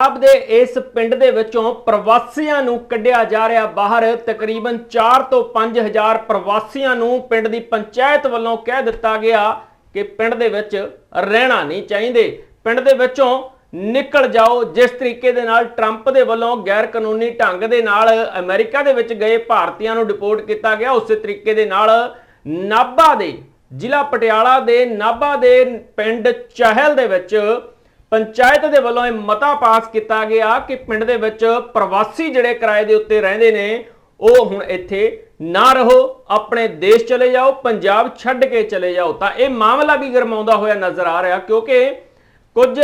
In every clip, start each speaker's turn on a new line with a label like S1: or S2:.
S1: ਪੰਜਾਬ ਦੇ ਇਸ ਪਿੰਡ ਦੇ ਵਿੱਚੋਂ ਪ੍ਰਵਾਸੀਆਂ ਨੂੰ ਕੱਢਿਆ ਜਾ ਰਿਹਾ ਬਾਹਰ। ਤਕਰੀਬਨ 4 ਤੋਂ 5000 ਪ੍ਰਵਾਸੀਆਂ ਨੂੰ ਪਿੰਡ ਦੀ ਪੰਚਾਇਤ ਵੱਲੋਂ ਕਹਿ ਦਿੱਤਾ ਗਿਆ ਕਿ ਪਿੰਡ ਦੇ ਵਿੱਚ ਰਹਿਣਾ ਨਹੀਂ ਚਾਹੀਦੇ। ਪਿੰਡ ਦੇ ਵਿੱਚੋਂ ਨਿਕਲ ਜਾਓ। ਜਿਸ ਤਰੀਕੇ ਦੇ ਨਾਲ ਟਰੰਪ ਦੇ ਵੱਲੋਂ ਗੈਰ ਕਾਨੂੰਨੀ ਢੰਗ ਦੇ ਨਾਲ ਅਮਰੀਕਾ ਦੇ ਵਿੱਚ ਗਏ ਭਾਰਤੀਆਂ ਨੂੰ ਡਿਪੋਰਟ ਕੀਤਾ ਗਿਆ, ਉਸੇ ਤਰੀਕੇ ਦੇ ਨਾਲ ਨਾਭਾ ਦੇ, ਜ਼ਿਲ੍ਹਾ ਪਟਿਆਲਾ ਦੇ ਨਾਭਾ ਦੇ ਪਿੰਡ ਚਹਿਲ ਦੇ ਵਿੱਚ ਪੰਚਾਇਤ ਦੇ ਵੱਲੋਂ ਇਹ ਮਤਾ ਪਾਸ ਕੀਤਾ ਗਿਆ ਕਿ ਪਿੰਡ ਦੇ ਵਿੱਚ ਪ੍ਰਵਾਸੀ ਜਿਹੜੇ ਕਿਰਾਏ ਦੇ ਉੱਤੇ ਰਹਿੰਦੇ ਨੇ, ਉਹ ਹੁਣ ਇੱਥੇ ਨਾ ਰਹੋ, ਆਪਣੇ ਦੇਸ਼ ਚਲੇ ਜਾਓ, ਪੰਜਾਬ ਛੱਡ ਕੇ ਚਲੇ ਜਾਓ। ਤਾਂ ਇਹ ਮਾਮਲਾ ਵੀ ਗਰਮਾਉਂਦਾ ਹੋਇਆ ਨਜ਼ਰ ਆ ਰਿਹਾ, ਕਿਉਂਕਿ ਕੁਝ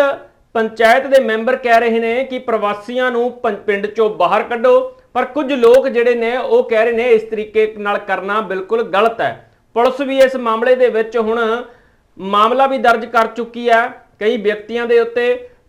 S1: ਪੰਚਾਇਤ ਦੇ ਮੈਂਬਰ ਕਹਿ ਰਹੇ ਨੇ ਕਿ ਪ੍ਰਵਾਸੀਆਂ ਨੂੰ ਪੰ- ਪਿੰਡ ਚੋਂ ਬਾਹਰ ਕੱਢੋ, ਪਰ ਕੁਝ ਲੋਕ ਜਿਹੜੇ ਨੇ, ਉਹ ਕਹਿ ਰਹੇ ਨੇ ਇਸ ਤਰੀਕੇ ਨਾਲ ਕਰਨਾ ਬਿਲਕੁਲ ਗਲਤ ਹੈ। ਪੁਲਿਸ ਵੀ ਇਸ ਮਾਮਲੇ ਦੇ ਵਿੱਚ ਹੁਣ ਮਾਮਲਾ ਵੀ ਦਰਜ ਕਰ ਚੁੱਕੀ ਹੈ। ਕਈ ਵਿਅਕਤੀਆਂ ਦੇ ਉੱਤੇ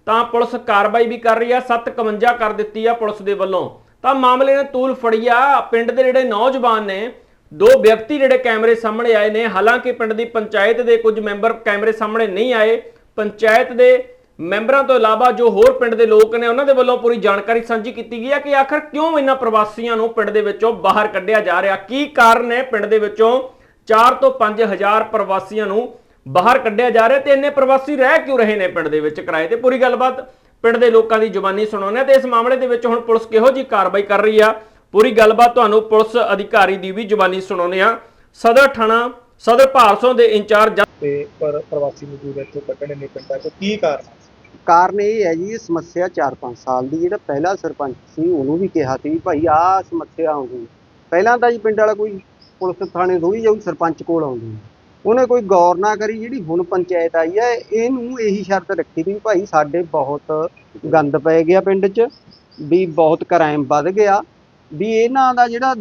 S1: ਤਾਂ ਪੁਲਿਸ ਕਾਰਵਾਈ ਵੀ ਕਰ ਰਹੀ ਹੈ 751 ਕਰ ਦਿੱਤੀ ਆ ਪੁਲਿਸ ਦੇ ਵੱਲੋਂ। ਤਾਂ ਮਾਮਲੇ ਨੇ ਤੂਲ ਫੜੀ ਆ, ਪਿੰਡ ਦੇ ਜਿਹੜੇ ਨੌਜਵਾਨ ਨੇ, ਦੋ ਵਿਅਕਤੀ ਜਿਹੜੇ ਕੈਮਰੇ ਸਾਹਮਣੇ ਆਏ ਨੇ, ਹਾਲਾਂਕਿ ਪਿੰਡ ਦੀ ਪੰਚਾਇਤ ਦੇ ਕੁਝ ਮੈਂਬਰ ਕੈਮਰੇ ਸਾਹਮਣੇ ਨਹੀਂ ਆਏ, ਪੰਚਾਇਤ ਦੇ ਮੈਂਬਰਾਂ ਤੋਂ ਇਲਾਵਾ ਜੋ ਹੋਰ ਪਿੰਡ ਦੇ ਲੋਕ ਨੇ, ਉਹਨਾਂ ਦੇ ਵੱਲੋਂ ਪੂਰੀ ਜਾਣਕਾਰੀ ਸਾਂਝੀ ਕੀਤੀ ਗਈ ਹੈ ਕਿ ਆਖਰ ਕਿਉਂ ਇਹਨਾਂ ਪ੍ਰਵਾਸੀਆਂ ਨੂੰ ਪਿੰਡ ਦੇ ਵਿੱਚੋਂ ਬਾਹਰ ਕੱਢਿਆ ਜਾ ਰਿਹਾ? ਕੀ ਕਾਰਨ ਹੈ ਪਿੰਡ ਦੇ ਵਿੱਚੋਂ 4 ਤੋਂ 5000 ਪ੍ਰਵਾਸੀਆਂ ਨੂੰ ਬਾਹਰ ਕੱਢਿਆ ਜਾ ਰਿਹਾ ਤੇ ਇੰਨੇ ਪ੍ਰਵਾਸੀ ਰਹਿ ਕਿਉਂ ਰਹੇ ਨੇ ਪਿੰਡ ਦੇ ਵਿੱਚ ਕਿਰਾਏ ਤੇ? ਪੂਰੀ ਗੱਲਬਾਤ ਪਿੰਡ ਦੇ ਲੋਕਾਂ ਦੀ ਜ਼ੁਬਾਨੀ ਸੁਣਾਉਂਦੇ ਹਾਂ ਤੇ ਇਸ ਮਾਮਲੇ ਦੇ ਵਿੱਚ ਹੁਣ ਪੁਲਿਸ ਕਿਹੋ ਜੀ ਕਾਰਵਾਈ ਕਰ ਰਹੀ ਆ? ਪੂਰੀ ਗੱਲਬਾਤ ਤੁਹਾਨੂੰ ਪੁਲਿਸ ਅਧਿਕਾਰੀ ਦੀ ਵੀ ਜ਼ੁਬਾਨੀ ਸੁਣਾਉਂਦੇ ਆ ਸਦਰ ਥਾਣਾ ਸਦਰ ਭਾਰਸੋਂ ਦੇ ਇੰਚਾਰਜ
S2: ਤੇ ਪਰ ਪ੍ਰਵਾਸੀ ਮਜ਼ਦੂਰ ਇੱਥੋਂ ਕੱਢਣੇ ਨਹੀਂ ਪਿੰਡਾਂ ਚੋਂ। ਕੀ ਕਾਰਨ ਹੈ?
S3: ਕਾਰਨ ਇਹ ਹੈ ਜੀ ਇਹ ਸਮੱਸਿਆ 4-5 ਸਾਲ ਦੀ ਜਿਹੜਾ ਪਹਿਲਾ ਸਰਪੰਚ ਸੀ ਉਹਨੂੰ ਵੀ ਕਿਹਾ ਸੀ ਵੀ ਭਾਈ ਆਹ ਸਮੱਸਿਆ ਆਉਂਦੀ। ਪਹਿਲਾਂ ਤਾਂ ਜੀ ਪਿੰਡ ਵਾਲਾ ਕੋਈ ਪੁਲਿਸ ਥਾਣੇ ਥੋੜੀ ਜਾਊ ਸਰਪੰਚ ਕੋਲ ਆਉਂਦੀ ਉਹਨੇ ਕੋਈ ਗੌਰ ਨਾ ਕਰੀ ਜਿਹੜੀ ਹੁਣ ਪੰਚਾਇਤ ਆਈ ਹੈ, ਇਹਨੂੰ ਇਹੀ ਸ਼ਰਤ ਰੱਖੀ ਵੀ ਭਾਈ ਸਾਡੇ ਬਹੁਤ ਗੰਦ ਪੈ ਗਿਆ ਪਿੰਡ 'ਚ, ਵੀ ਬਹੁਤ ਕ੍ਰਾਈਮ ਵੱਧ ਗਿਆ, ਵੀ ਇਹਨਾਂ ਦਾ ਜਿਹੜਾ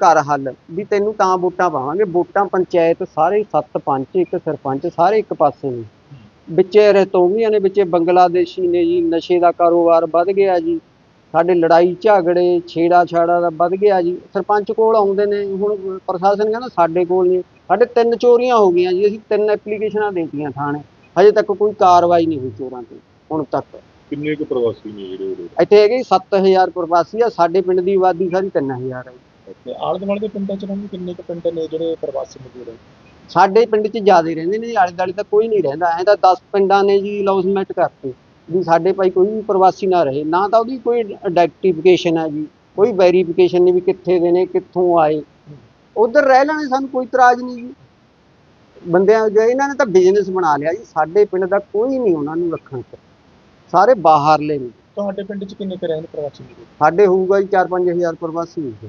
S3: ਘਰ ਹੱਲ, ਵੀ ਤੈਨੂੰ ਤਾਂ ਵੋਟਾਂ ਪਾਵਾਂਗੇ, ਵੋਟਾਂ ਪੰਚਾਇਤ ਸਾਰੇ ਸੱਤ ਪੰਚ ਇੱਕ ਸਰਪੰਚ ਸਾਰੇ ਇੱਕ ਪਾਸੇ ਨੇ। ਵਿੱਚੇ ਰਤੋਵੀਆਂ ਨੇ, ਵਿੱਚੇ ਬੰਗਲਾਦੇਸ਼ੀ ਨੇ ਜੀ, ਨਸ਼ੇ ਦਾ ਕਾਰੋਬਾਰ ਵੱਧ ਗਿਆ ਜੀ। ਸਾਡੇ ਲੜਾਈ ਝਗੜੇ ਛੇੜਾ ਛਾੜਾ ਦਾ ਵੱਧ ਗਿਆ ਜੀ। ਸਰਪੰਚ ਕੋਲ ਆਉਂਦੇ ਨੇ ਹੁਣ ਪ੍ਰਸ਼ਾਸਨ ਕਹਿੰਦਾ ਸਾਡੇ ਕੋਲ ਨਹੀਂ। ਸਾਡੇ ਤਿੰਨ ਚੋਰੀਆਂ ਹੋ ਗਈਆਂ ਜੀ ਅਸੀਂ ਤਿੰਨ ਐਪਲੀਕੇਸ਼ਨਾਂ ਦੇਤੀਆਂ ਥਾਣੇ। ਹਜੇ ਤੱਕ ਕੋਈ ਕਾਰਵਾਈ ਨਹੀਂ ਹੋਈ ਚੋਰਾਂ ਤੇ ਹੁਣ ਤੱਕ।
S4: ਕਿੰਨੇ ਕੁ ਪ੍ਰਵਾਸੀ ਨੇ ਜਿਹੜੇ
S3: ਇੱਥੇ ਹੈਗੇ 7000 ਪ੍ਰਵਾਸੀ ਆ ਸਾਡੇ ਪਿੰਡ ਦੀ ਆਬਾਦੀ ਸਾਰੀ 3000 ਹੈ।
S2: ਤੇ ਆਲੇ ਦੁਆਲੇ ਦੇ ਪਿੰਡਾਂ ਚ ਰਹਿੰਦੇ ਕਿੰਨੇ ਕੁ ਪਿੰਡ ਨੇ ਜਿਹੜੇ ਪ੍ਰਵਾਸੀ ਮਜ਼ਦੂਰ ਹੈ
S3: ਸਾਡੇ ਪਿੰਡ 'ਚ ਜ਼ਿਆਦਾ ਰਹਿੰਦੇ ਨੇ ਆਲੇ ਦੁਆਲੇ ਤਾਂ ਕੋਈ ਨਹੀਂ ਰਹਿੰਦਾ। ਐਂ ਤਾਂ 10 ਪਿੰਡਾਂ ਨੇ ਜੀ ਲੌਸਮੈਂਟ ਕਰਤੇ। ਵੀ ਸਾਡੇ ਭਾਈ ਕੋਈ ਵੀ ਪ੍ਰਵਾਸੀ ਨਾ ਰਹੇ ਨਾ ਤਾਂ ਉਹਦੀ ਕੋਈ ਆਈਡੈਂਟੀਫਿਕੇਸ਼ਨ ਹੈ ਜੀ ਕੋਈ ਵੈਰੀਫਿਕੇਸ਼ਨ ਨਹੀਂ ਵੀ ਕਿੱਥੇ ਦੇ ਨੇ ਕਿੱਥੋਂ ਆਏ। ਉਧਰ ਰਹਿ ਲੈਣੇ ਸਾਨੂੰ ਕੋਈ ਇਤਰਾਜ਼ ਨਹੀਂ ਜੀ। ਬੰਦਿਆਂ ਜੋ ਇਹਨਾਂ ਨੇ ਤਾਂ ਬਿਜ਼ਨਸ ਬਣਾ ਲਿਆ ਜੀ ਸਾਡੇ ਪਿੰਡ ਦਾ ਕੋਈ ਨਹੀਂ ਉਹਨਾਂ ਨੂੰ ਰੱਖਣ ਚ। ਸਾਰੇ ਬਾਹਰਲੇ ਨੇ।
S2: ਤੁਹਾਡੇ ਪਿੰਡ ਚ ਕਿੰਨੇ ਕੁ ਰਹਿੰਦੇ ਪ੍ਰਵਾਸੀ
S3: ਸਾਡੇ ਹੋਊਗਾ ਜੀ 4-5000 ਪ੍ਰਵਾਸੀ ਹੋਊਗੇ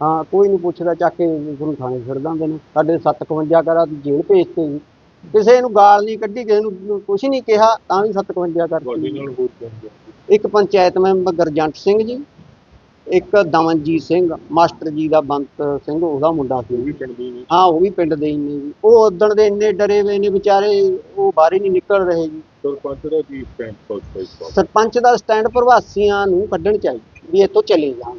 S3: ਹਾਂ ਕੋਈ ਨਹੀਂ ਪੁੱਛਦਾ ਚੱਕ ਕੇ ਗੁਰੂ ਥਾਣੇ ਛੱਡ ਦਿੰਦੇ ਨੇ। ਸਾਡੇ 751 ਕਰਾ ਜੇਲ੍ਹ ਭੇਜਤੇ ਜੀ। ਕਿਸੇ ਨੂੰ ਗਾਲ ਨਹੀਂ ਕੱਢੀ ਕਿਸੇ ਨੂੰ ਕੁਝ ਨਹੀਂ ਕਿਹਾ ਤਾਂ ਵੀ 751
S4: ਤੁਹਾਡੇ
S3: ਕਰਤੀ
S4: ਨਾਲ ਹੋਰ ਕੌਣ ਗਿਆ
S3: ਇੱਕ ਪੰਚਾਇਤ ਮੈਂਬਰ ਗਰਜੰਟ ਸਿੰਘ ਜੀ ਇੱਕ ਦਮਨਜੀਤ ਸਿੰਘ ਮਾਸਟਰ ਜੀ ਦਾ ਬੰਤ ਸਿੰਘ ਉਹਦਾ ਮੁੰਡਾ ਸੀ।
S4: ਉਹ ਵੀ ਪਿੰਡ ਦੇ ਨੇ।
S3: ਹਾਂ ਉਹ ਵੀ ਪਿੰਡ ਦੇ ਹੀ ਨੇ ਜੀ। ਉਹ ਉਦਣ ਦੇ ਇੰਨੇ ਡਰੇ ਹੋਏ ਨੇ ਵਿਚਾਰੇ ਉਹ ਬਾਹਰ ਹੀ ਨਹੀਂ ਨਿਕਲ ਰਹੇ ਜੀ।
S4: ਦਾ ਕੀ ਸਟੈਂਡ
S3: ਸਰਪੰਚ ਦਾ ਸਟੈਂਡ ਪ੍ਰਵਾਸੀਆਂ ਨੂੰ ਕੱਢਣ ਚਾਹੀਦਾ ਵੀ ਇੱਥੋਂ ਚਲੇ ਜਾਣ।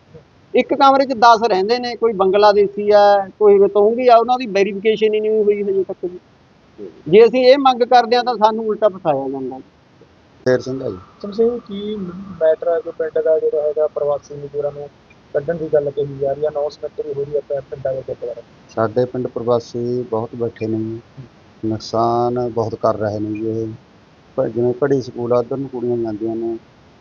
S5: ਇੱਕ ਕਮਰੇ 'ਚ 10 ਰਹਿੰਦੇ ਨੇ ਕੋਈ ਬੰਗਲਾਦੇਸ਼ੀ ਆ ਕੋਈ ਰਤੋਂਗੀ ਆ ਉਹਨਾਂ ਦੀ ਵੈਰੀਫਿਕੇਸ਼ਨ ਹੀ ਨਹੀਂ ਹੋਈ ਹਜੇ ਤੱਕ ਜੀ। ਜੇ ਅਸੀਂ ਇਹ ਮੰਗ ਕਰਦੇ ਆ ਤਾਂ ਸਾਨੂੰ ਉਲਟਾ ਫਸਾਇਆ ਜਾਂਦਾ ਫੇਰ ਸਿੰਘ ਜੀ।
S2: ਸਮਝੇ ਕੀ ਮੈਟਰ ਹੈ ਜੋ ਪਿੰਡ ਦਾ ਜਿਹੜਾ ਹੈਗਾ ਪ੍ਰਵਾਸੀ ਮਜ਼ਦੂਰਾਂ ਨੂੰ ਕੱਢਣ ਦੀ ਗੱਲ ਕਹੀ ਜਾ ਰਹੀ ਹੈ ਅਨਾਉਂਸਮੈਂਟ ਵੀ ਹੋ ਰਹੀ ਹੈ ਪਿੰਡਾਂ ਦੇ ਗੁਰਦੁਆਰਾ
S5: ਸਾਡੇ ਪਿੰਡ ਪ੍ਰਵਾਸੀ ਬਹੁਤ ਬੈਠੇ ਨੇ ਜੀ। ਨੁਕਸਾਨ ਬਹੁਤ ਕਰ ਰਹੇ ਨੇ ਜੀ ਇਹ। ਪਰ ਜਿਵੇਂ ਪੜ੍ਹੀ ਸਕੂਲ ਆ ਉੱਧਰ ਨੂੰ ਕੁੜੀਆਂ ਜਾਂਦੀਆਂ ਨੇ।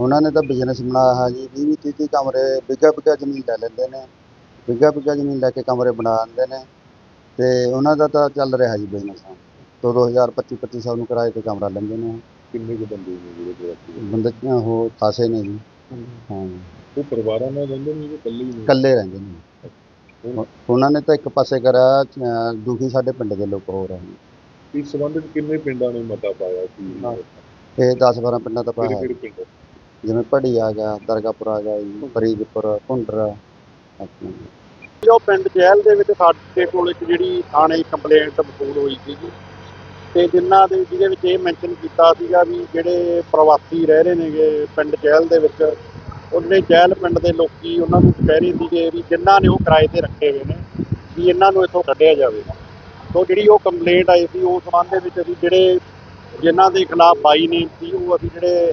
S5: ਉਹਨਾਂ ਨੇ ਤਾਂ ਬਿਜ਼ਨਸ ਬਣਾਇਆ ਹੈ ਜੀ ਵੀਹ ਵੀਹ ਤੀਹ ਤੀਹ ਕਮਰੇ ਬਿੱਗਾ ਬਿੱਗਾ ਜ਼ਮੀਨ ਲੈ ਲੈਂਦੇ ਨੇ ਬਿੱਗਾ ਬਿੱਗਾ ਜ਼ਮੀਨ ਲੈ ਕੇ ਕਮਰੇ ਬਣਾ ਦਿੰਦੇ ਨੇ ਤੇ ਉਹਨਾਂ ਦਾ ਤਾਂ ਚੱਲ ਰਿਹਾ ਜੀ ਬਿਜ਼ਨਸ ਪੱਚੀ ਪੱਚੀ ਸੌ ਨੂੰ ਕਿਰਾਏ ਤੇ ਕਮਰਾ ਲੈਂਦੇ ਨੇ।
S6: ਕਿੰਨੇ ਕੁ ਬੰਦੇ ਨੇ ਜਿਹੜੇ ਪ੍ਰਵਾਸੀ?
S5: ਬੰਦੇ ਉਹ ਖਾਸੇ ਨੇ ਜੀ। ਹਾਂ।
S6: ਉਹ ਪਰਿਵਾਰਾਂ ਨਾਲ ਰਹਿੰਦੇ ਨੇ ਜਾਂ ਇਕੱਲੇ ਹੀ ਨੇ?
S5: ਇਕੱਲੇ ਰਹਿੰਦੇ ਨੇ। ਉਹ- ਉਹਨਾਂ ਨੇ ਤਾਂ ਇੱਕ ਪਾਸੇ ਕਰਿਆ ਦੁਖੀ ਸਾਡੇ ਪਿੰਡ ਦੇ ਲੋਕ ਹੋ ਰਹੇ ਨੇ
S6: ਇਸ ਸੰਬੰਧ ਵਿੱਚ ਕਿੰਨੇ ਪਿੰਡਾਂ ਨੇ ਮਤਾ ਪਾਇਆ ਸੀ?
S5: ਇਹ 10 12 ਪਿੰਡਾਂ ਦਾ ਪਾਇਆ ਜਿਵੇਂ ਪੜੀ ਆ ਗਿਆ, ਦਰਗਾਪੁਰ ਆ ਗਿਆ ਜੀ ਫਰੀਦਪੁਰ, ਭੁੰਡਰ ਆਪਣਾ
S2: ਜੋ ਪਿੰਡ ਜੈਲ ਦੇ ਵਿੱਚ ਸਾਡੇ ਕੋਲ ਇੱਕ ਜਿਹੜੀ ਥਾਣੇ ਕੰਪਲੇਂਟ ਵਸੂਲ ਹੋਈ ਸੀਗੀ ਤੇ ਜਿਨ੍ਹਾਂ ਦੇ ਜਿਹਦੇ ਵਿੱਚ ਇਹ ਮੈਂਸ਼ਨ ਕੀਤਾ ਸੀਗਾ ਵੀ ਜਿਹੜੇ ਪ੍ਰਵਾਸੀ ਰਹਿ ਰਹੇ ਨੇਗੇ ਪਿੰਡ ਜੈਲ ਦੇ ਵਿੱਚ, ਉਹਨੇ ਜੈਲ ਪਿੰਡ ਦੇ ਲੋਕੀ ਉਹਨਾਂ ਨੂੰ ਕਹਿ ਰਹੇ ਸੀਗੇ ਵੀ ਜਿਨ੍ਹਾਂ ਨੇ ਉਹ ਕਿਰਾਏ ਤੇ ਰੱਖੇ ਹੋਏ ਨੇ, ਵੀ ਇਹਨਾਂ ਨੂੰ ਇੱਥੋਂ ਕੱਢਿਆ ਜਾਵੇ। ਸੋ ਜਿਹੜੀ ਉਹ ਕੰਪਲੇਂਟ ਆਈ ਸੀ, ਉਸ ਸੰਬੰਧ ਦੇ ਵਿੱਚ ਅਸੀਂ ਜਿਹੜੇ ਜਿਨ੍ਹਾਂ ਦੇ ਖਿਲਾਫ ਬਾਈ ਨੇ ਸੀ, ਉਹ ਅਸੀਂ ਜਿਹੜੇ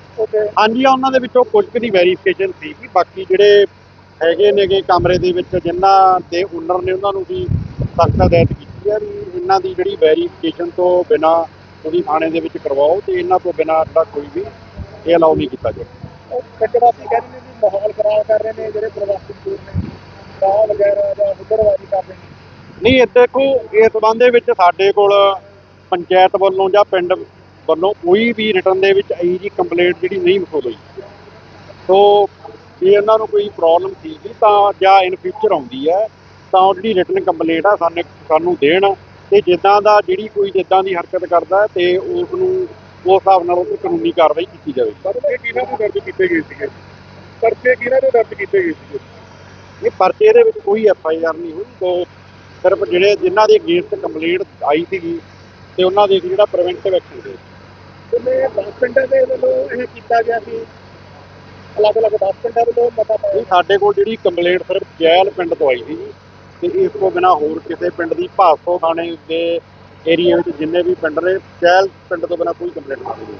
S2: ਹਾਂਜੀ ਉਹਨਾਂ ਦੇ ਵਿੱਚੋਂ ਕੁਝ ਕੁ ਦੀ ਵੈਰੀਫਿਕੇਸ਼ਨ ਸੀ ਬਾਕੀ ਜਿਹੜੇ ਹੈਗੇ ਨੇਗੇ ਕਮਰੇ ਦੇ ਵਿੱਚ ਜਿਨ੍ਹਾਂ ਦੇ ਓਨਰ ਨੇ ਉਹਨਾਂ ਨੂੰ ਵੀ ਸਖਤ ਹਦਾਇਤ ਕੀਤੀ ਹੈ ਵੀ ਇਹਨਾਂ ਦੀ ਜਿਹੜੀ ਵੈਰੀਫਿਕੇਸ਼ਨ ਤੋਂ ਬਿਨਾ ਤੁਸੀਂ ਥਾਣੇ ਦੇ ਵਿੱਚ ਕਰਵਾਓ ਤੇ ਇਹਨਾਂ ਤੋਂ ਬਿਨਾ ਜਿਹੜਾ ਕੋਈ ਵੀ ਇਹ ਅਲਾਉ ਨਹੀਂ ਕੀਤਾ ਜਾਵੇ ਉਹ ਪ੍ਰਵਾਸੀ ਕਹਿੰਦੇ ਨੇ ਵੀ ਮਾਹੌਲ ਖਰਾਬ ਕਰ ਰਹੇ ਨੇ ਜਿਹੜੇ ਪ੍ਰਵਾਸੀ ਮਜ਼ਦੂਰ ਨੇ ਸ਼ਰਾਬ ਵਗੈਰਾ ਜਾਂ ਹੁਦਰਵਾਜੀ ਕਰ ਰਹੇ ਨੇ। ਨਹੀਂ ਇਹ ਦੇਖੋ ਇਸ ਸੰਬੰਧ ਦੇ ਵਿੱਚ ਸਾਡੇ ਕੋਲ ਪੰਚਾਇਤ ਵੱਲੋਂ ਜਾਂ ਪਿੰਡ ਵੱਲੋਂ ਕੋਈ ਵੀ ਰਿਟਰਨ ਦੇ ਵਿੱਚ ਇਹੀ ਜੀ ਕੰਪਲੇਂਟ ਜਿਹੜੀ ਨਹੀਂ ਮਸੂਲ ਹੋਈ ਸੋ ਜੇ ਇਹਨਾਂ ਨੂੰ ਕੋਈ ਪ੍ਰੋਬਲਮ ਸੀਗੀ ਤਾਂ ਜਾਂ ਇਨ ਫਿਊਚਰ ਆਉਂਦੀ ਹੈ ਤਾਂ ਉਹ ਜਿਹੜੀ ਰਿਟਰਨ ਕੰਪਲੇਂਟ ਆ ਸਾਨੂੰ ਸਾਨੂੰ ਦੇਣ ਤੇ ਜਿੱਦਾਂ ਦਾ ਜਿਹੜੀ ਕੋਈ ਜਿੱਦਾਂ ਦੀ ਹਰਕਤ ਕਰਦਾ ਤੇ ਉਸ ਨੂੰ ਉਸ ਹਿਸਾਬ ਨਾਲ ਉਹ ਕਾਨੂੰਨੀ ਕਾਰਵਾਈ ਕੀਤੀ ਜਾਵੇ।
S6: ਪਰ ਇਹ ਕਿਹਨਾਂ ਤੋਂ ਦਰਜ ਕੀਤੇ ਗਏ ਸੀਗੇ? ਪਰਚੇ ਕਿਹਨਾਂ ਤੋਂ ਦਰਜ ਕੀਤੇ ਗਏ ਸੀਗੇ?
S2: ਇਹ ਪਰਚੇ ਦੇ ਵਿੱਚ ਕੋਈ ਐਫ ਆਈ ਆਰ ਨਹੀਂ ਹੋਈ ਤੋਂ ਸਿਰਫ ਜਿਹੜੇ ਜਿਨ੍ਹਾਂ ਦੇ ਅਗੇਂਸਟ ਕੰਪਲੇਂਟ ਆਈ ਸੀਗੀ ਤੇ ਉਹਨਾਂ ਦੇ ਜਿਹੜਾ ਪ੍ਰੀਵੈਂਟਿਵ ਐਕਸ਼ਨ ਦੇ
S6: ਤੇ 10 ਪਿੰਡਾਂ ਦੇ ਵੱਲੋਂ ਇਹ ਕੀਤਾ ਗਿਆ ਸੀ।
S2: ਅਲੱਗ-ਅਲੱਗ 10 ਪਿੰਡਾਂ ਵੱਲੋਂ ਪਤਾ ਪਾਇਆ ਸਾਡੇ ਕੋਲ ਜਿਹੜੀ ਕੰਪਲੇਂਟ ਸਿਰਫ ਜੈਲ ਪਿੰਡ ਤੋਂ ਆਈ ਸੀ ਤੇ ਇਸ ਤੋਂ ਬਿਨਾ ਹੋਰ ਕਿਸੇ ਪਿੰਡ ਦੀ ਭਾਸੋ ਥਾਣੇ ਦੇ ਏਰੀਆ ਵਿੱਚ ਜਿੰਨੇ ਵੀ ਪਿੰਡ ਨੇ ਜੈਲ ਪਿੰਡ ਤੋਂ ਬਿਨਾ ਕੋਈ ਕੰਪਲੇਂਟ ਨਹੀਂ ਸੀ